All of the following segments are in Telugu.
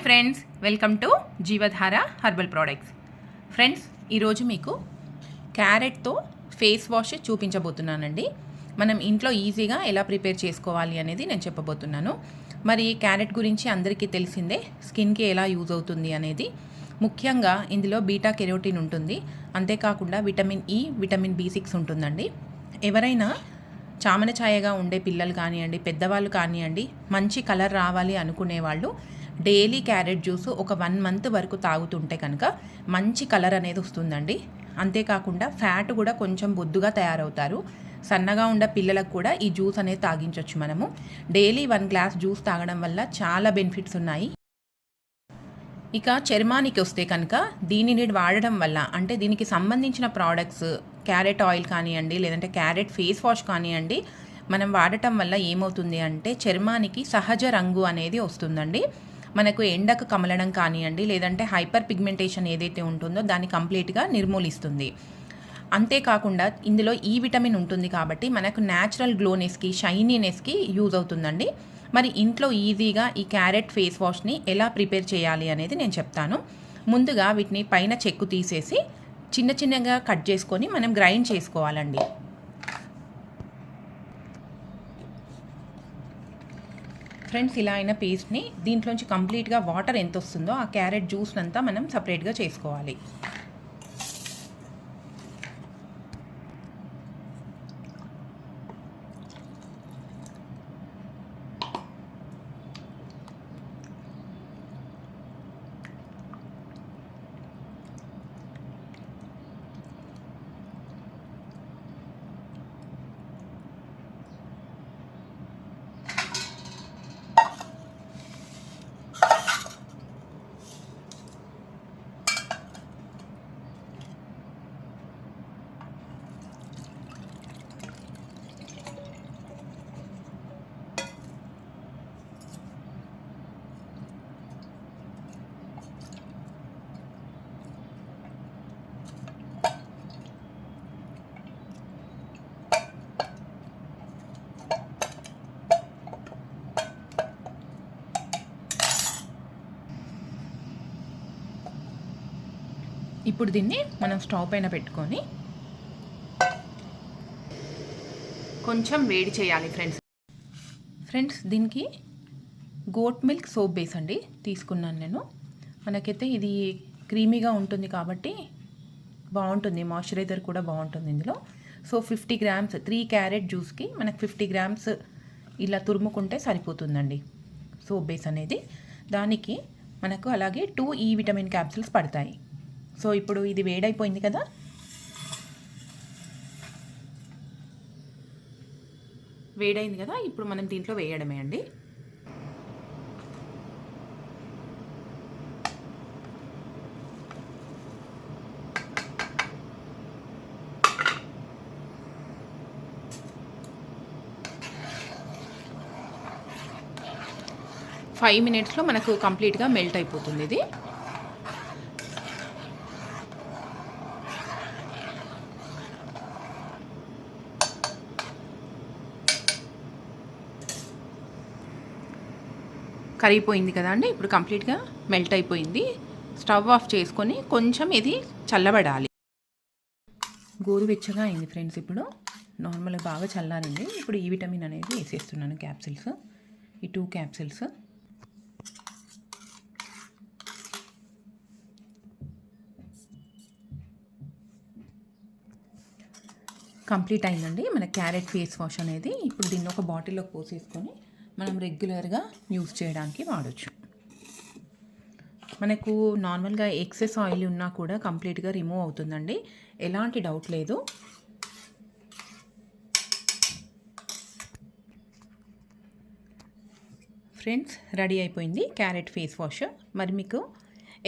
Hi friends welcome to Jeevadhara herbal products friends ఈరోజు మీకు క్యారెట్తో ఫేస్ వాష్ చూపించబోతున్నానండి. మనం ఇంట్లో ఈజీగా ఎలా ప్రిపేర్ చేసుకోవాలి అనేది నేను చెప్పబోతున్నాను. మరి క్యారెట్ గురించి అందరికీ తెలిసిందే స్కిన్కి ఎలా యూజ్ అవుతుంది అనేది. ముఖ్యంగా ఇందులో బీటా కెరోటిన్ ఉంటుంది. అంతేకాకుండా vitamin E vitamin B six ఉంటుందండి. ఎవరైనా చామన ఛాయగా ఉండే పిల్లలు కానివ్వండి పెద్దవాళ్ళు కానివ్వండి మంచి కలర్ రావాలి అనుకునే వాళ్ళు డైలీ క్యారెట్ జ్యూస్ ఒక వన్ మంత్ వరకు తాగుతుంటే కనుక మంచి కలర్ అనేది వస్తుందండి. అంతేకాకుండా ఫ్యాట్ కూడా కొంచెం బొద్దుగా తయారవుతారు. సన్నగా ఉండే పిల్లలకు కూడా ఈ జ్యూస్ అనేది తాగించవచ్చు మనము. డైలీ వన్ గ్లాస్ జ్యూస్ తాగడం వల్ల చాలా బెనిఫిట్స్ ఉన్నాయి. ఇక చర్మానికి వస్తే కనుక దీనిని వాడడం వల్ల అంటే దీనికి సంబంధించిన ప్రోడక్ట్స్ క్యారెట్ ఆయిల్ కానివ్వండి లేదంటే క్యారెట్ ఫేస్ వాష్ కానివ్వండి మనం వాడటం వల్ల ఏమవుతుంది అంటే చర్మానికి సహజ రంగు అనేది వస్తుందండి. మనకు ఎండకు కమలడం కానివ్వండి లేదంటే హైపర్ పిగ్మెంటేషన్ ఏదైతే ఉంటుందో దాన్ని కంప్లీట్గా నిర్మూలిస్తుంది. అంతేకాకుండా ఇందులో ఈ విటమిన్ ఉంటుంది కాబట్టి మనకు న్యాచురల్ గ్లోనెస్కి షైనీనెస్కి యూజ్ అవుతుందండి. మరి ఇంట్లో ఈజీగా ఈ క్యారెట్ ఫేస్ వాష్ని ఎలా ప్రిపేర్ చేయాలి అనేది నేను చెప్తాను. ముందుగా వీటిని పైన చెక్కు తీసేసి చిన్న చిన్నగా కట్ చేసుకొని మనం గ్రైండ్ చేసుకోవాలండి. ఫ్రెండ్స్ ఇలా అయిన పేస్ట్ని దీంట్లోంచి కంప్లీట్గా వాటర్ ఎంత వస్తుందో ఆ క్యారెట్ జ్యూస్ అంతా మనం సపరేట్గా చేసుకోవాలి. ఇప్పుడు దీన్ని మనం స్టవ్ పైన పెట్టుకొని కొంచెం వేడి చేయాలి ఫ్రెండ్స్ ఫ్రెండ్స్ దీనికి గోట్ మిల్క్ సోప్ బేస్ అండి తీసుకున్నాను నేను. మనకైతే ఇది క్రీమీగా ఉంటుంది కాబట్టి బాగుంటుంది మాయిశ్చరైజర్ కూడా బాగుంటుంది ఇందులో. So fifty grams three carrot జ్యూస్కి మనకు ఫిఫ్టీ గ్రామ్స్ ఇలా తురుముకుంటే సరిపోతుందండి సోప్ బేస్ అనేది. దానికి మనకు అలాగే టూ ఈ విటమిన్ క్యాప్సిల్స్ పడతాయి. సో ఇప్పుడు ఇది వేడైపోయింది కదా? వేడైంది కదా? ఇప్పుడు మనం దీంట్లో వేయడమే అండి. ఫైవ్ మినిట్స్లో మనకు కంప్లీట్గా మెల్ట్ అయిపోతుంది ఇది. కరిగిపోయింది కదా అండి. ఇప్పుడు కంప్లీట్గా మెల్ట్ అయిపోయింది. స్టవ్ ఆఫ్ చేసుకొని కొంచెం ఇది చల్లబడాలి. గోరువెచ్చగా అయింది ఫ్రెండ్స్ ఇప్పుడు. నార్మల్గా బాగా చల్లాలండి ఇప్పుడు ఈ విటమిన్ అనేది వేసేస్తున్నాను క్యాప్సిల్స్. ఈ టూ క్యాప్సిల్స్. కంప్లీట్ అయిందండి. మన క్యారెట్ ఫేస్ వాష్ అనేది ఇప్పుడు దీన్ని ఒక బాటిల్లో పోసేసుకొని మనం రెగ్యులర్గా యూజ్ చేయడానికి వాడచ్చు. మనకు నార్మల్గా ఎక్సెస్ ఆయిల్ ఉన్నా కూడా కంప్లీట్గా రిమూవ్ అవుతుందండి. ఎలాంటి డౌట్ లేదు. ఫ్రెండ్స్ రెడీ అయిపోయింది క్యారెట్ ఫేస్ వాష్ మరి మీకు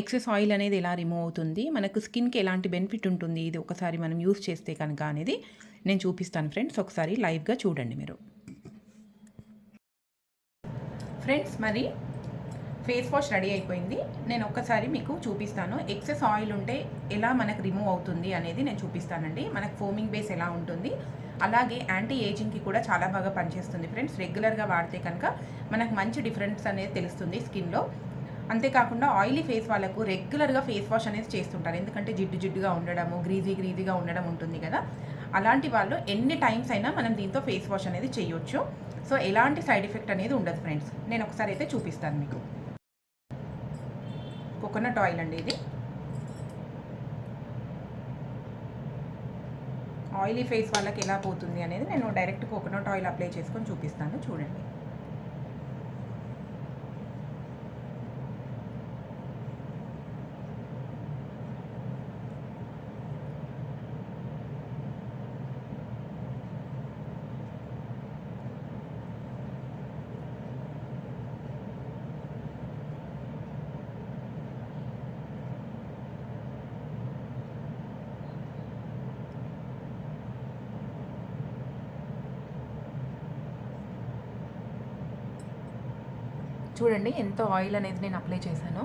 ఎక్సెస్ ఆయిల్ అనేది ఎలా రిమూవ్ అవుతుంది? మనకు స్కిన్కి ఎలాంటి బెనిఫిట్ ఉంటుంది? ఇది ఒకసారి మనం యూస్ చేస్తే కనుక అనేది నేను చూపిస్తాను ఫ్రెండ్స్ ఒకసారి లైవ్గా చూడండి మీరు. ఫ్రెండ్స్ మరి ఫేస్ వాష్ రెడీ అయిపోయింది. నేను ఒక్కసారి మీకు చూపిస్తాను. ఎక్సెస్ ఆయిల్ ఉంటే ఎలా మనకు రిమూవ్ అవుతుంది అనేది నేను చూపిస్తానండి. మనకు ఫోమింగ్ బేస్ ఎలా ఉంటుంది? అలాగే యాంటీ ఏజింగ్కి కూడా చాలా బాగా పనిచేస్తుంది ఫ్రెండ్స్. రెగ్యులర్గా వాడితే కనుక మనకు మంచి డిఫరెన్స్ అనేది తెలుస్తుంది స్కిన్లో. అంతేకాకుండా ఆయిలీ ఫేస్ వాళ్ళకు రెగ్యులర్గా ఫేస్ వాష్ అనేది చేస్తుంటారు. ఎందుకంటే జిడ్డు జిడ్డుగా ఉండడము గ్రీజీ గ్రీజీగా ఉండడం ఉంటుంది కదా. అలాంటి వాళ్ళు ఎన్ని టైమ్స్ అయినా మనం దీంతో ఫేస్ వాష్ అనేది చేయొచ్చు. సో ఎలాంటి సైడ్ ఎఫెక్ట్ అనేది ఉండదు ఫ్రెండ్స్ నేను ఒకసారి అయితే చూపిస్తాను మీకు. కోకోనట్ ఆయిల్ అండి ఇది. ఆయిలీ ఫేస్ వాళ్ళకి ఎలా పోతుంది అనేది నేను డైరెక్ట్ కోకోనట్ ఆయిల్ అప్లై చేసుకొని చూపిస్తాను. చూడండి. చూడండి ఎంత ఆయిల్ అనేది నేను అప్లై చేశాను.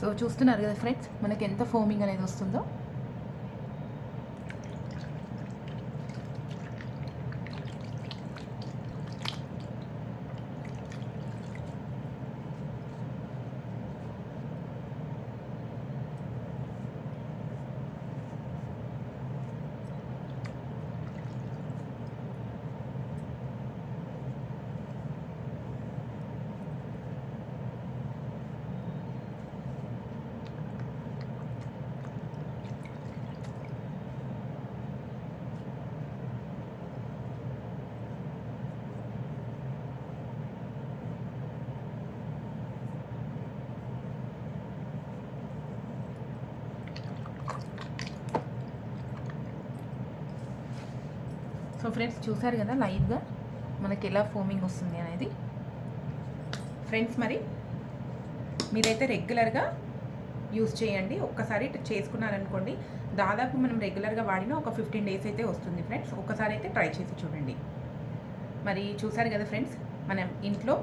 సో చూస్తున్నారు కదా ఫ్రెండ్స్ మనకి ఎంత ఫోమింగ్ అనేది వస్తుందో. ఫ్రెండ్స్ చూసారు కదా లైవ్గా మనకి ఎలా ఫోమింగ్ వస్తుంది అనేది? ఫ్రెండ్స్ మరి మీరైతే రెగ్యులర్గా యూస్ చేయండి. ఒక్కసారి చేసుకున్నారనుకోండి దాదాపు మనం రెగ్యులర్గా వాడిన ఒక ఫిఫ్టీన్ డేస్ అయితే వస్తుంది ఫ్రెండ్స్. ఒక్కసారి అయితే ట్రై చేసి చూడండి. మరి చూసారు కదా ఫ్రెండ్స్ మనం ఇంట్లో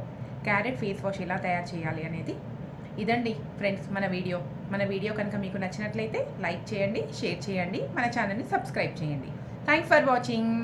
క్యారెట్ ఫేస్ వాష్ ఎలా తయారు చేయాలి అనేది? ఇదండి ఫ్రెండ్స్ మన వీడియో. మన వీడియో కనుక మీకు నచ్చినట్లయితే లైక్ చేయండి షేర్ చేయండి మన ఛానల్ని సబ్స్క్రైబ్ చేయండి. Thanks for watching.